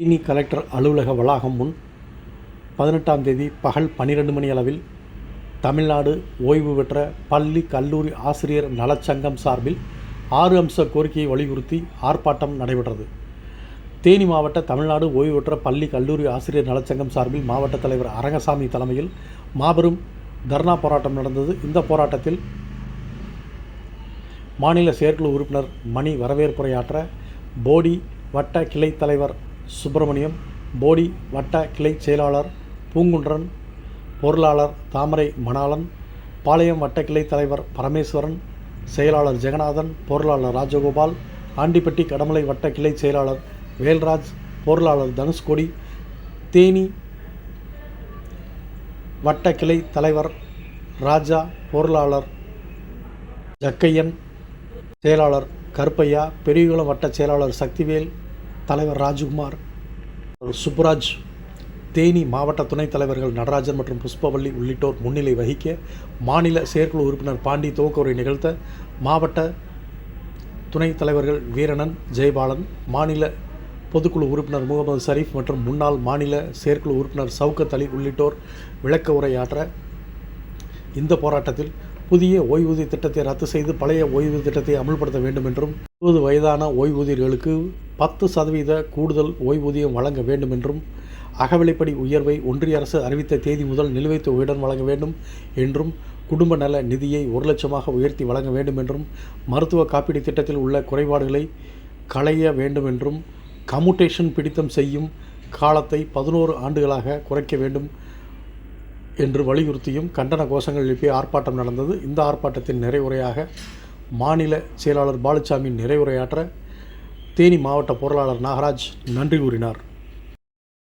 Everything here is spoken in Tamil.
தேனி கலெக்டர் அலுவலக வளாகம் முன் பதினெட்டாம் தேதி பகல் பன்னிரண்டு மணி அளவில் தமிழ்நாடு ஓய்வு பெற்ற பள்ளி கல்லூரி ஆசிரியர் நலச்சங்கம் சார்பில் ஆறு அம்ச கோரிக்கையை வலியுறுத்தி ஆர்ப்பாட்டம் நடைபெற்றது. தேனி மாவட்ட தமிழ்நாடு ஓய்வு பெற்ற பள்ளி கல்லூரி ஆசிரியர் நலச்சங்கம் சார்பில் மாவட்ட தலைவர் அரங்கசாமி தலைமையில் மாபெரும் தர்ணா போராட்டம் நடந்தது. இந்த போராட்டத்தில் மாநில செயற்குழு உறுப்பினர் மணி வரவேற்புரையாற்ற போடி வட்ட கிளை தலைவர் சுப்பிரமணியம் போடி வட்ட கிளை செயலாளர் பூங்குன்றன் பொருளாளர் தாமரை மணாளன் பாளையம் வட்ட கிளை தலைவர் பரமேஸ்வரன் செயலாளர் ஜெகநாதன் பொருளாளர் ராஜகோபால் ஆண்டிப்பட்டி கடமலை வட்ட கிளை செயலாளர் வேல்ராஜ் பொருளாளர் தனுஷ்கோடி தேனி வட்ட கிளை தலைவர் ராஜா பொருளாளர் ஜக்கையன் செயலாளர் கருப்பையா பெரியகுளம் வட்ட செயலாளர் சக்திவேல் தலைவர் ராஜ்குமார் சுப்புராஜ் தேனி மாவட்ட துணைத் தலைவர்கள் நடராஜன் மற்றும் புஷ்பவள்ளி உள்ளிட்டோர் முன்னிலை வகிக்க மாநில செயற்குழு உறுப்பினர் பாண்டி துவக்கவுரை நிகழ்த்த மாவட்ட துணைத் தலைவர்கள் வீரணன் ஜெயபாலன் மாநில பொதுக்குழு உறுப்பினர் முகமது சரீஃப் மற்றும் முன்னாள் மாநில செயற்குழு உறுப்பினர் சவுக்கத் அலி உள்ளிட்டோர் விளக்க உரையாற்ற இந்த போராட்டத்தில் புதிய ஓய்வூதிய திட்டத்தை ரத்து செய்து பழைய ஓய்வூதிய திட்டத்தை அமல்படுத்த வேண்டும் என்றும் இருபது வயதான ஓய்வூதியர்களுக்கு பத்து சதவீத கூடுதல் ஓய்வூதியம் வழங்க வேண்டும் என்றும் அகவிலைப்படி உயர்வை ஒன்றிய அரசு அறிவித்த தேதி முதல் நிலுவைத் தொகையுடன் வழங்க வேண்டும் என்றும் குடும்ப நல நிதியை ஒரு லட்சமாக உயர்த்தி வழங்க வேண்டும் என்றும் மருத்துவ காப்பீடு திட்டத்தில் உள்ள குறைபாடுகளை களைய வேண்டும் என்றும் கமுட்டேஷன் பிடித்தம் செய்யும் காலத்தை பதினோரு ஆண்டுகளாக குறைக்க வேண்டும் என்று வலியுறுத்தியும் கண்டன கோஷங்கள் எழுப்பிய ஆர்ப்பாட்டம் நடந்தது. இந்த ஆர்ப்பாட்டத்தின் நிறைவுரையாக மாநில செயலாளர் பாலுசாமி நிறைவுரையாற்ற தேனி மாவட்ட பொருளாளர் நாகராஜ் நன்றி கூறினார்.